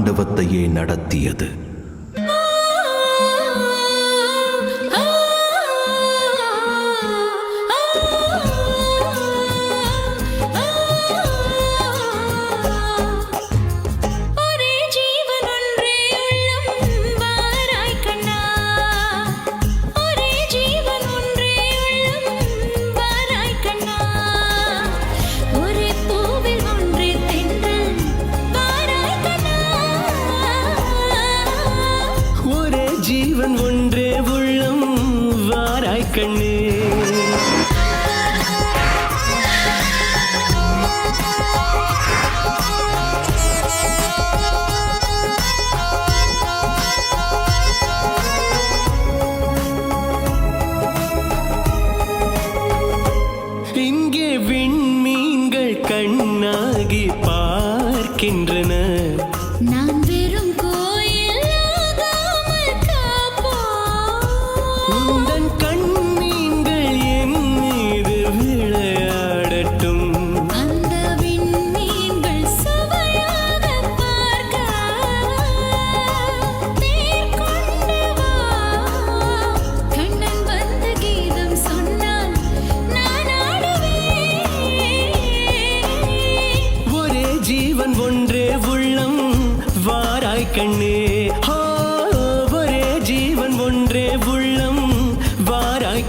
தாண்டவத்தையே நடத்தியது. ஜீவன் ஒன்றே உள்ளம். வாராய் கண்ணே. ஒரே ஜீவன் ஒன்றே உள்ளம். வாராய்